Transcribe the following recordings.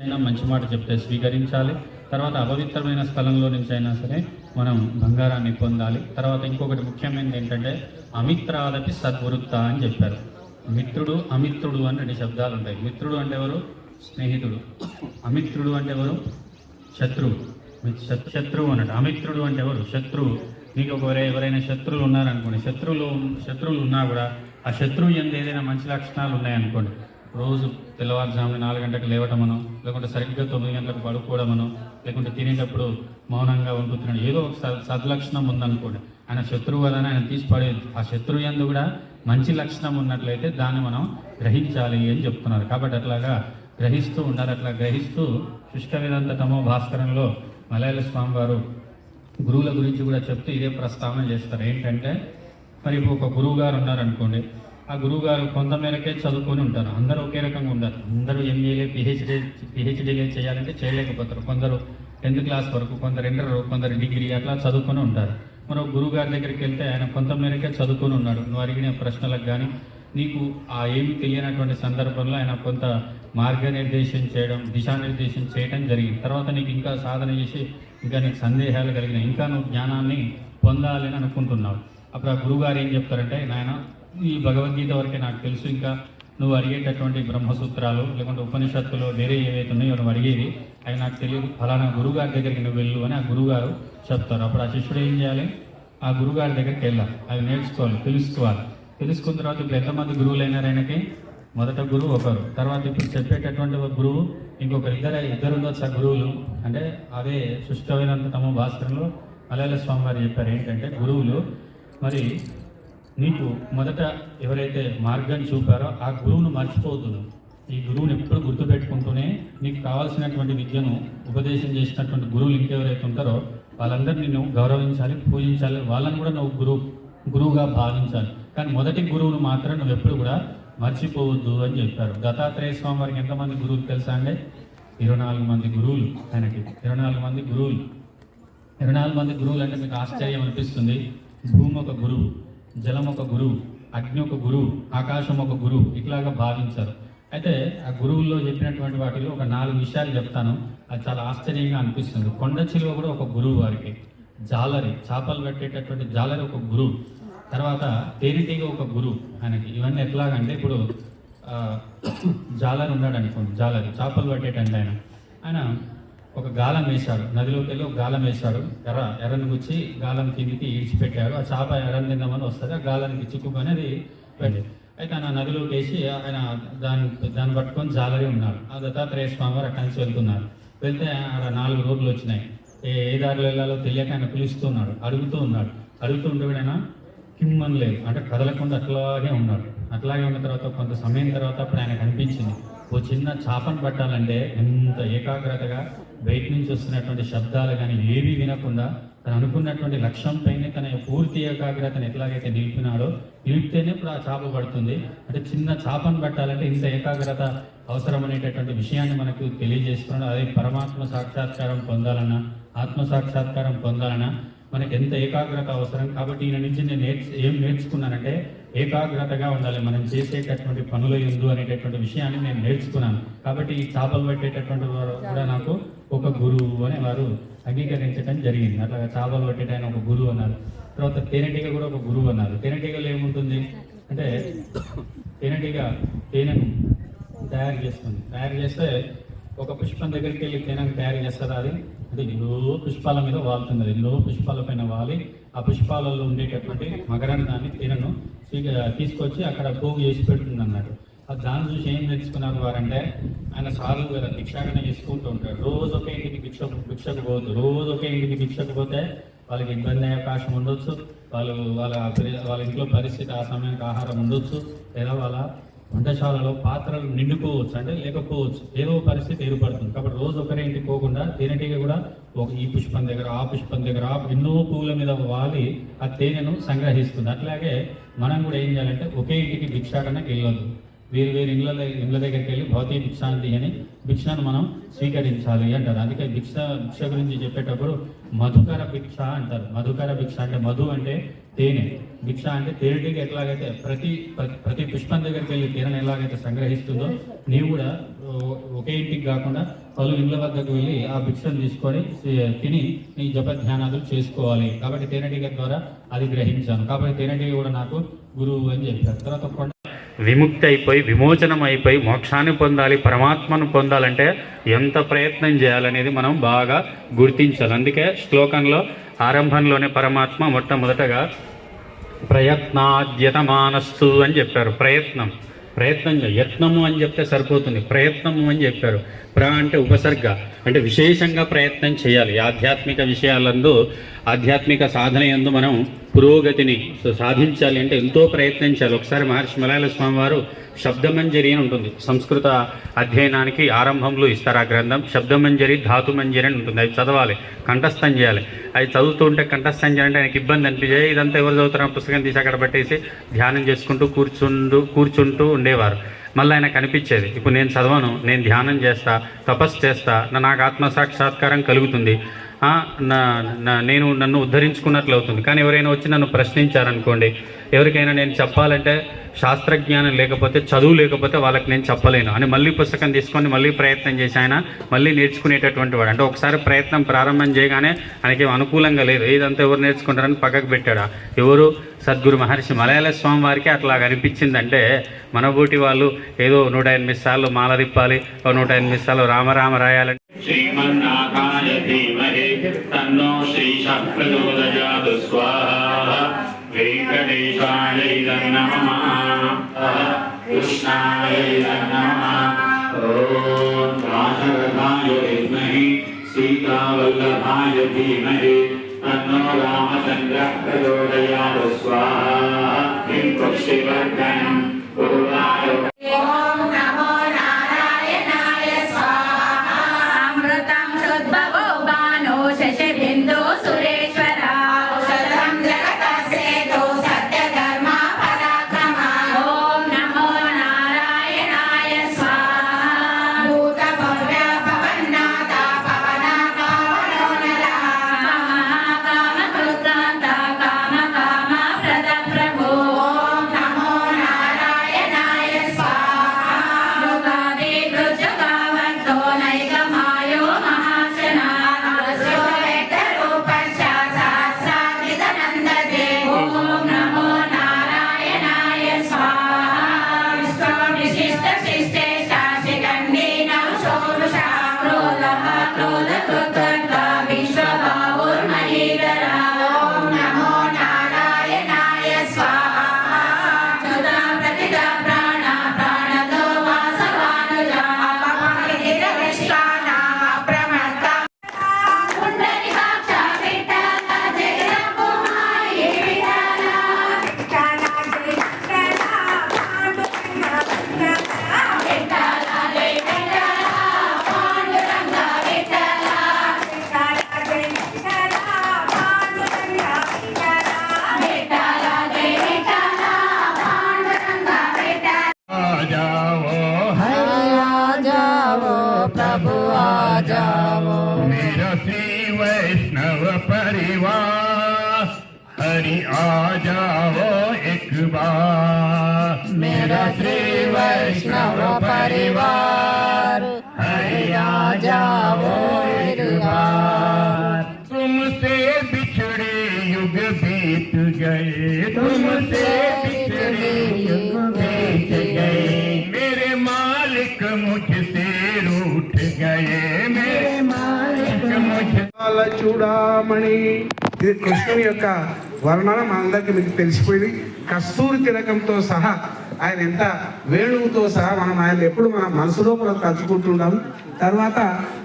అయినా మంచి మాట చెప్తే స్వీకరించాలి. తర్వాత అపవిత్రమైన స్థలంలో నుంచి అయినా సరే మనం బంగారాన్ని పొందాలి. తర్వాత ఇంకొకటి ముఖ్యమైనది ఏంటంటే అమిత్రాలపి సద్వృత్త అని చెప్పారు. మిత్రుడు అమిత్రుడు అని రెండు శబ్దాలు ఉంటాయి. మిత్రుడు అంటే ఎవరు? స్నేహితుడు. అమిత్రుడు అంటే ఎవరు? శత్రువు. శత్రువు అన్నట్టు. అమిత్రుడు అంటే ఎవరు? శత్రువు. మీకు ఒకరే ఎవరైనా శత్రువులు ఉన్నారనుకోండి. శత్రువులు శత్రువులు ఉన్నా కూడా ఆ శత్రువు ఎందు ఏదైనా మంచి లక్షణాలు ఉన్నాయనుకోండి రోజు తెల్లవారుజామున నాలుగు గంటలకు లేవటమను లేకుంటే సరిగ్గా తొమ్మిది గంటలకు పడుకోవడమనో లేకుంటే తినేటప్పుడు మౌనంగా ఉంటున్నాడు ఏదో ఒక సద్లక్షణం ఉందనుకోండి. ఆయన శత్రువు వలన ఆయన తీసిపడేది ఆ శత్రువు ఎందు కూడా మంచి లక్షణం ఉన్నట్లయితే దాన్ని మనం గ్రహించాలి అని చెప్తున్నారు. కాబట్టి అట్లాగా గ్రహిస్తూ ఉండాలి. అట్లా గ్రహిస్తూ శుష్క వేదాంత తమో భాస్కరంలో మలయాళ స్వామి వారు గురువుల గురించి కూడా చెప్తూ ఇదే ప్రస్తావన చేస్తారు. ఏంటంటే మరి ఒక గురువు గారు ఉన్నారనుకోండి ఆ గురువు గారు కొంత మేరకే చదువుకొని ఉంటారు. అందరూ ఒకే రకంగా ఉండరు. అందరూ ఎంఏలే పిహెచ్డి పిహెచ్డీలే చేయాలంటే చేయలేకపోతారు. కొందరు టెన్త్ క్లాస్ వరకు కొందరు ఇంటర్ కొందరు డిగ్రీ అట్లా చదువుకొని ఉంటారు. మరో గురువు గారి దగ్గరికి వెళ్తే ఆయన కొంత మేరకే చదువుకొని ఉన్నాడు. నువ్వు అడిగిన ప్రశ్నలకు కానీ నీకు ఆ ఏమి తెలియనటువంటి సందర్భంలో ఆయన కొంత మార్గనిర్దేశం చేయడం దిశానిర్దేశం చేయడం జరిగింది. తర్వాత నీకు ఇంకా సాధన చేసి ఇంకా నీకు సందేహాలు కలిగిన ఇంకా నువ్వు జ్ఞానాన్ని పొందాలని అనుకుంటున్నావు. అప్పుడు ఆ గురువుగారు ఏం చెప్తారంటే నాయన ఈ భగవద్గీత వరకే నాకు తెలుసు. ఇంకా నువ్వు అడిగేటటువంటి బ్రహ్మసూత్రాలు లేకుంటే ఉపనిషత్తులు వేరే ఏవైతే ఉన్నాయో నువ్వు అడిగేవి అవి నాకు తెలియదు. ఫలానా గురుగారి దగ్గరికి నువ్వు వెళ్ళు అని ఆ గురుగారు చెప్తారు. అప్పుడు ఆ శిష్యుడు ఏం చేయాలి? ఆ గురుగారి దగ్గరికి వెళ్ళాలి. అవి నేర్చుకోవాలి తెలుసుకోవాలి. తెలుసుకున్న తర్వాత ఇప్పుడు ఎంతమంది గురువులు అయినారు ఆయనకి? మొదట గురువు ఒకరు. తర్వాత ఇప్పుడు చెప్పేటటువంటి ఒక గురువు ఇంకొకరు ఇద్దరు ఇద్దరు ఉండొచ్చు ఆ గురువులు? అంటే అదే సుష్టమైనంత తమ భాస్కరంలో మలయాళ స్వామి వారు చెప్పారు. ఏంటంటే గురువులు మరి నీకు మొదట ఎవరైతే మార్గాన్ని చూపారో ఆ గురువును మర్చిపోవద్దు. ఈ గురువుని ఎప్పుడు గుర్తుపెట్టుకుంటూనే నీకు కావాల్సినటువంటి విద్యను ఉపదేశం చేసినటువంటి గురువులు ఇంకెవరైతే ఉంటారో వాళ్ళందరినీ నువ్వు గౌరవించాలి పూజించాలి వాళ్ళని కూడా నువ్వు గురువు గురువుగా భావించాలి. కానీ మొదటి గురువును మాత్రం నువ్వు ఎప్పుడు కూడా మర్చిపోవద్దు అని చెప్పారు. దత్తాత్రేయ స్వామి వారికి ఎంతమంది గురువులు తెలుసా అండి? ఇరవై నాలుగు మంది గురువులు ఆయనకి. ఇరవై నాలుగు మంది గురువులు. ఇరవై నాలుగు మంది గురువులు అంటే మీకు ఆశ్చర్యం అనిపిస్తుంది. భూమి ఒక గురువు. జలం ఒక గురువు అగ్ని ఒక గురువు ఆకాశం ఒక గురువు ఇట్లాగా భావించారు. అయితే ఆ గురువుల్లో చెప్పినటువంటి వాటిలో ఒక నాలుగు విషయాలు చెప్తాను. అది చాలా ఆశ్చర్యంగా అనిపిస్తుంది. కొండ చిలువ కూడా ఒక గురువు వారికి. జాలరి చేపలు పెట్టేటటువంటి జాలరి ఒక గురువు. తర్వాత తేనెటీగ ఒక గురువు ఆయనకి. ఇవన్నీ ఎట్లాగంటే ఇప్పుడు జాలరి ఉన్నాడు అనుకోండి జాలరి చేపలు పట్టేటండి ఆయన. ఆయన ఒక గాలం వేశాడు నదిలోకి వెళ్ళి ఒక గాలం వేశాడు ఎర్ర ఎర్రని గుచ్చి గాలం కిందికి ఈడ్చిపెట్టాడు ఆ చేప ఎర్రని తిందామని వస్తుంది. ఆ గాలానికి చిక్కుకొని అది వెళ్ళి అయితే ఆయన నదిలోకి వేసి ఆయన దాని దాన్ని పట్టుకొని జాలరి ఉన్నాడు ఆ దత్తాత్రేయ స్వామి వారు అక్కడి నుంచి వెళ్తున్నారు. వెళ్తే ఆడ నాలుగు రోడ్లు వచ్చినాయి. ఏ ఏ దారిలో వెళ్ళాలో తెలియక ఆయన పిలుస్తున్నాడు అడుగుతూ ఉన్నాడు. అడుగుతూ ఉంటే ఆయన కిమ్మని లేదు. అంటే కదలకుండా అట్లాగే ఉన్నాడు అట్లాగే ఉన్న తర్వాత కొంత సమయం తర్వాత అప్పుడు ఆయన కనిపించింది. ఓ చిన్న చేపను పట్టాలంటే ఎంత ఏకాగ్రతగా బయట నుంచి వస్తున్నటువంటి శబ్దాలు కానీ ఏవి వినకుండా తను అనుకున్నటువంటి లక్ష్యం పైన తన పూర్తి ఏకాగ్రతను ఎట్లాగైతే నిలిపినాడో నిలిపితేనే ఇప్పుడు ఆ చేప పడుతుంది. అంటే చిన్న చేపను పట్టాలంటే ఇంత ఏకాగ్రత అవసరం అనేటటువంటి విషయాన్ని మనకు తెలియజేస్తున్నాడు. అదే పరమాత్మ సాక్షాత్కారం పొందాలన్నా ఆత్మ సాక్షాత్కారం పొందాలన్నా మనకి ఎంత ఏకాగ్రత అవసరం. కాబట్టి ఈయన నుంచి నేను నేర్చు ఏం నేర్చుకున్నానంటే ఏకాగ్రతగా ఉండాలి. మనం చేసేటటువంటి పనులు ఎందు అనేటటువంటి విషయాన్ని నేను నేర్చుకున్నాను. కాబట్టి ఈ చేపలు పట్టేటటువంటి వారు కూడా నాకు ఒక గురువు అని వారు అంగీకరించడం జరిగింది. అట్లా చేపలు పట్టేటైన ఒక గురువు అన్నారు. తర్వాత తేనెటీగ కూడా ఒక గురువు అన్నారు. తేనెటీగలో ఏముంటుంది? అంటే తేనెటీగ తేనెను తయారు చేస్తుంది. తయారు చేస్తే ఒక పుష్పం దగ్గరికి వెళ్ళి తేనెను తయారు చేస్తారు అది? అంటే ఎన్నో పుష్పాల మీద వాలుతుంది ఎన్నో పుష్పాల పైన వాలి. ఆ పుష్పాలలో ఉండేటటువంటి మగరాన్ని దాన్ని తీరను తీసుకొచ్చి అక్కడ పోగు చేసి పెడుతుంది అన్నాడు ఆ దాన్ని చూసి ఏం నేర్చుకున్నారు వారంటే ఆయన సార్లు కదా భిక్షాటన చేసుకుంటూ ఉంటాడు రోజు ఒకే ఇంటికి భిక్ష భిక్షకు పోదు. రోజు ఒకే ఇంటికి భిక్షకు పోతే వాళ్ళకి ఇబ్బంది అయ్యే అవకాశం ఉండొచ్చు. వాళ్ళు వాళ్ళ వాళ్ళ ఇంట్లో పరిస్థితి ఆ సమయానికి ఆహారం ఉండొచ్చు. లేదా వాళ్ళ వంటశాలలో పాత్రలు నిండుకోవచ్చు అంటే లేకపోవచ్చు. ఏదో పరిస్థితి ఏర్పడుతుంది. కాబట్టి రోజు ఒకరే ఇంటికి పోకుండా తేనెటీగ కూడా ఒక ఈ పుష్పం దగ్గర ఆ పుష్పం దగ్గర ఆ ఎన్నో పువ్వుల మీద వాలి ఆ తేనెను సంగ్రహిస్తుంది. అట్లాగే మనం కూడా ఏం చేయాలంటే ఒకే ఇంటికి భిక్షాటనకి వెళ్ళదు వేరు వేరు ఇళ్ళ ఇళ్ళ దగ్గరికి వెళ్ళి భౌతిక భిక్షాంతి అని భిక్షను మనం స్వీకరించాలి అంటారు. అందుకే భిక్ష భిక్ష గురించి చెప్పేటప్పుడు మధుకర భిక్ష అంటారు. మధుకర భిక్ష అంటే మధు అంటే తేనె. భిక్ష అంటే తేనెటికి ఎట్లాగైతే ప్రతి ప్రతి- ప్రతి పుష్పం దగ్గరికి వెళ్ళి తేనెను ఎలాగైతే సంగ్రహిస్తుందో నీవు కూడా ఒకే ఇంటికి కాకుండా పలు ఇళ్ళ వద్దకు వెళ్ళి ఆ భిక్షను తీసుకొని తిని నీ జప ధ్యానాలు చేసుకోవాలి. కాబట్టి తేనెటీగ ద్వారా అది గ్రహించాను. కాబట్టి తేనెటీగ కూడా నాకు గురువు అని చెప్పారు. తర్వాత విముక్తి అయిపోయి విమోచనం అయిపోయి మోక్షాన్ని పొందాలి పరమాత్మను పొందాలంటే ఎంత ప్రయత్నం చేయాలనేది మనం బాగా గుర్తించాలి. అందుకే శ్లోకంలో ఆరంభంలోనే పరమాత్మ మొట్టమొదటగా ప్రయత్నాద్యతమానస్తు అని చెప్పారు. ప్రయత్నం. ప్రయత్నం యత్నము అని చెప్తే సరిపోతుంది. ప్రయత్నము అని చెప్పారు. ప్ర అంటే ఉపసర్గ. అంటే విశేషంగా ప్రయత్నం చేయాలి. ఆధ్యాత్మిక విషయాలందు ఆధ్యాత్మిక సాధన ఎందు మనం పురోగతిని సో సాధించాలి అంటే ఎంతో ప్రయత్నించాలి. ఒకసారి మహర్షి మలయాళ స్వామివారు శబ్దమంజరి అని ఉంటుంది. సంస్కృత అధ్యయనానికి ఆరంభంలో ఇస్తారు ఆ గ్రంథం. శబ్దమంజరి ధాతుమంజరి అని ఉంటుంది. అది చదవాలి కంఠస్థం చేయాలి. అది చదువుతుంటే కంఠస్థం చేయాలంటే ఆయనకి ఇబ్బంది అనిపించే ఇదంతా ఎవరు చదువుతారో పుస్తకం తీసి అక్కడ పెట్టేసి ధ్యానం చేసుకుంటూ కూర్చుంటూ కూర్చుంటూ ఉండేవారు. మళ్ళీ ఆయన కనిపించేది ఇప్పుడు నేను చదవను నేను ధ్యానం చేస్తా తపస్సు చేస్తా నా- నాకు ఆత్మ సాక్షాత్కారం కలుగుతుంది. నేను నన్ను ఉద్ధరించుకున్నట్లు అవుతుంది. కానీ ఎవరైనా వచ్చి నన్ను ప్రశ్నించారనుకోండి ఎవరికైనా నేను చెప్పాలంటే శాస్త్రజ్ఞానం లేకపోతే చదువు లేకపోతే వాళ్ళకి నేను చెప్పలేను. అని మళ్ళీ పుస్తకం తీసుకొని మళ్ళీ ప్రయత్నం చేసి ఆయన మళ్ళీ నేర్చుకునేటటువంటి వాడు. అంటే ఒకసారి ప్రయత్నం ప్రారంభం చేయగానే ఆయనకి అనుకూలంగా లేదు. ఇదంతా ఎవరు నేర్చుకుంటారని పక్కకు పెట్టాడా? ఎవరు? సద్గురు మహర్షి మలయాళ స్వామి వారికి అట్లా అనిపించిందంటే మనబోటి వాళ్ళు ఏదో నూట ఎనిమిది సార్లు మాల తిప్పాలి నూట ఎనిమిది సార్లు రామరామ రాయాలని శ్రీమన్నాథాయ ధీమహి తన్నో శ్రీశ ప్రచోదయాతు స్వాహ వెంకటేశాయ నమః కృష్ణాయ నమః ఓం రాజరథాయ విద్మహి సీతావల్లభాయ ధీమహి తన్నో రామచంద్ర ప్రచోదయాతు స్వాహ కిం పక్షివర్ధనం मेरा श्री वैष्णव परिवार हरि आ जाओ एक बार तुमसे बिछड़े युग बीत गए तुमसे बिछड़े युग बीत गए मेरे मालिक मुझसे रूठ गए मेरे मालिक मुझसे వాళ్ళ చూడామణి ఇది కృష్ణుని యొక్క వర్ణన మనందరికీ మీకు తెలిసిపోయింది. కస్తూరి తిలకంతో సహా ఆయన ఎంత వేణువుతో సహా మనం ఆయన ఎప్పుడు మన మనసు లోపల తలుచుకుంటున్నాం తర్వాత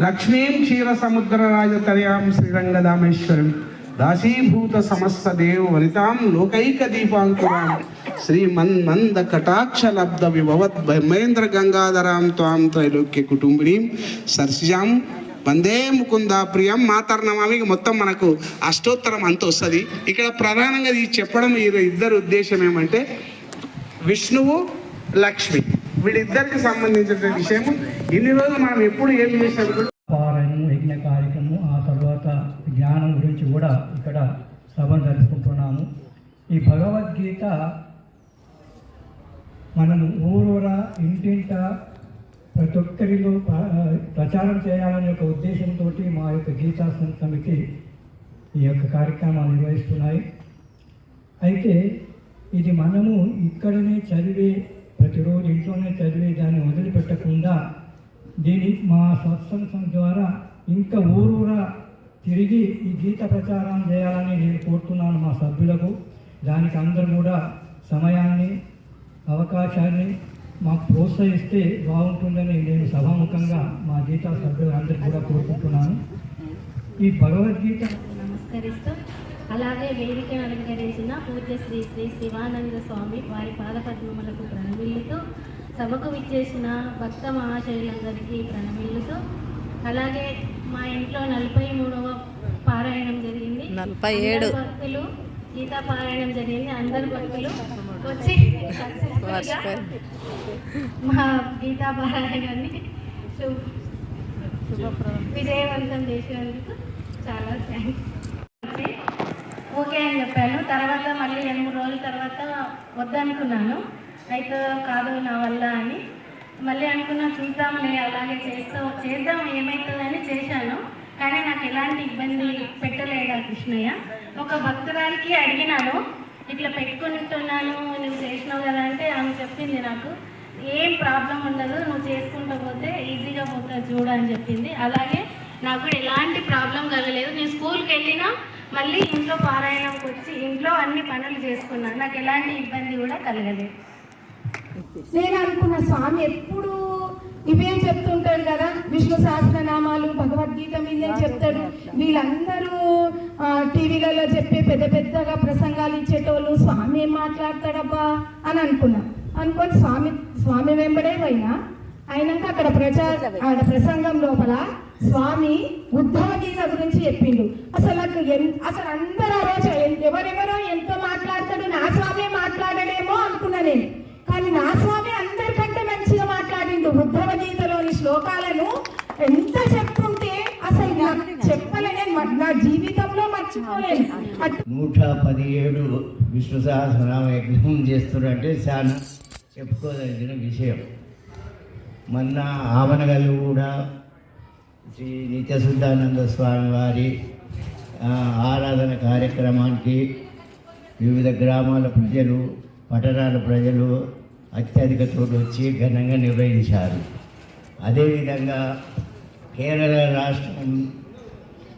లక్ష్మీం క్షీర సముద్ర రాజతనయాం శ్రీరంగదామేశ్వరం దాసీభూత సమస్త దేవ వరితాం లోకైక దీపాంకురాం. శ్రీ మన్ మంద కటాక్ష విభవత్ మహేంద్ర గంగాధరాం త్వాం త్రైలోక్య కుటుంబినీం సర్సిజాం వందే ముకుంద ప్రియం మాతర్నమామి. మొత్తం మనకు అష్టోత్తరం అంత వస్తుంది. ఇక్కడ ప్రధానంగా ఇది చెప్పడం ఈ ఇద్దరు ఉద్దేశం ఏమంటే విష్ణువు లక్ష్మి. వీళ్ళిద్దరికి సంబంధించిన విషయం ఇన్ని రోజులు మనం ఎప్పుడు ఏం చేసాం పారాయణము యజ్ఞ కార్యక్రమం ఆ తర్వాత జ్ఞానం గురించి కూడా ఇక్కడ సభను జరుపుకుంటున్నాము. ఈ భగవద్గీత మనం ఊరూరా ఇంటింట ప్రతి ఒక్కరిలో ప్రచారం చేయాలనే ఒక ఉద్దేశంతో మా యొక్క గీతా సమితి ఈ యొక్క కార్యక్రమాలు నిర్వహిస్తున్నాయి. అయితే ఇది మనము ఇక్కడనే చదివే ప్రతిరోజు ఇంట్లోనే చదివే దాన్ని వదిలిపెట్టకుండా దీని మా సత్సంగం ద్వారా ఇంకా ఊరూరా తిరిగి ఈ గీత ప్రచారం చేయాలని నేను కోరుతున్నాను మా సభ్యులకు. దానికి అందరూ కూడా సమయాన్ని అవకాశాన్ని మాకు ప్రోత్సహిస్తే బాగుంటుందని నేను సభాముఖంగా మా గీతా సభ్యులందరికీ కూడా కోరుకుంటున్నాను. ఈ భగవద్గీత నమస్కరిస్తూ. అలాగే వేదికను అలంకరించిన పూజ్య శ్రీ శ్రీ శివానంద స్వామి వారి పాదపద్మములకు ప్రణమిల్లుతూ సభకు విచ్చేసిన భక్త మహాశైలందరికీ ప్రణమిల్లుతూ అలాగే మా ఇంట్లో నలభై మూడవ పారాయణం జరిగింది. నలభై ఏడు. భక్తులు గీతా పారాయణం జరిగింది. అందరు భక్తులు వచ్చి మా గీతా పారాయణాన్ని శుభ విజయవంతం చేసినందుకు చాలా థ్యాంక్స్ ఓకే అని చెప్పాను. తర్వాత మళ్ళీ రెండు మూడు రోజుల తర్వాత వద్దనుకున్నాను. అయితే కాదు నా వల్ల అని. మళ్ళీ అనుకున్నా చూద్దాంలే అలాగే చేస్తా చేద్దాం ఏమవుతుందని చేశాను. కానీ నాకు ఎలాంటి ఇబ్బంది పెట్టలేదా కృష్ణయ్య? ఒక భక్తురాలికి అడిగినాను. ఇట్లా పెట్టుకుంటున్నాను నువ్వు చేసినావు కదా అంటే ఆమె చెప్పింది నాకు. ఏం ప్రాబ్లం ఉండదు నువ్వు చేసుకుంటూ పోతే ఈజీగా పోతుంది చూడు అని చెప్పింది. అలాగే నాకు కూడా ఎలాంటి ప్రాబ్లం కలగలేదు. నేను స్కూల్కి వెళ్ళినా మళ్ళీ ఇంట్లో పారాయణంకి వచ్చి ఇంట్లో అన్ని పనులు చేసుకున్నాను నాకు ఎలాంటి ఇబ్బంది కూడా కలగలేదు. నేను అనుకున్న స్వామి ఎప్పుడు ఇవే చెప్తుంటాడు కదా విష్ణు సహస్రనామాలు భగవద్గీత మీదే చెప్తాడు. వీళ్ళందరూ టీవీలలో చెప్పే పెద్ద పెద్దగా ప్రసంగాలు ఇచ్చేటోళ్ళు స్వామి ఏం మాట్లాడతాడబ్బా అని అనుకున్నాను అనుకొని స్వామి స్వామి వెంబడే పోయినా. అయినాక అక్కడ ప్రచార ఆడ ప్రసంగం లోపల స్వామి ఉద్ధవ గీత గురించి చెప్పిండు. అసలు నాకు అసలు అందరూ ఆ రోజు ఎవరెవరో ఎంతో మాట్లాడతాడు నా స్వామి మాట్లాడడేమో అనుకున్నా నేను. కానీ నా స్వామి అందరికంటే మంచిగా మాట్లాడిండు. ఉద్ధవ గీతలోని శ్లోకాలను ఎంత చెప్పుంటే అసలు నాకు చెప్పలేని నా జీవితంలో మర్చిపోలేను. నూట పదిహేడు విష్ణు సహస్రనామ యజ్ఞం చేస్తున్నారంటే చాలా చెప్పుకోదగిన విషయం. మొన్న ఆవనగల్లు కూడా శ్రీ నిత్యశుద్ధానంద స్వామి వారి ఆరాధన కార్యక్రమానికి వివిధ గ్రామాల ప్రజలు పట్టణాల ప్రజలు అత్యధిక తోటి వచ్చి ఘనంగా నిర్వహించారు. అదేవిధంగా కేరళ రాష్ట్రం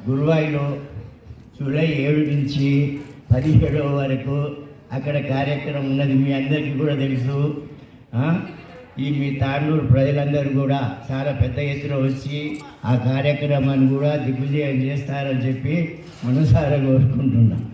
గురువాయిలో జూలై ఏడు నుంచి పదిహేడవ వరకు అక్కడ కార్యక్రమం ఉన్నది మీ అందరికీ కూడా తెలుసు. ఈ మీ తాండూరు ప్రజలందరూ కూడా చాలా పెద్ద ఎత్తున వచ్చి ఆ కార్యక్రమాన్ని కూడా దిగ్విజయం చేస్తారని చెప్పి మనసారా కోరుకుంటున్నాం.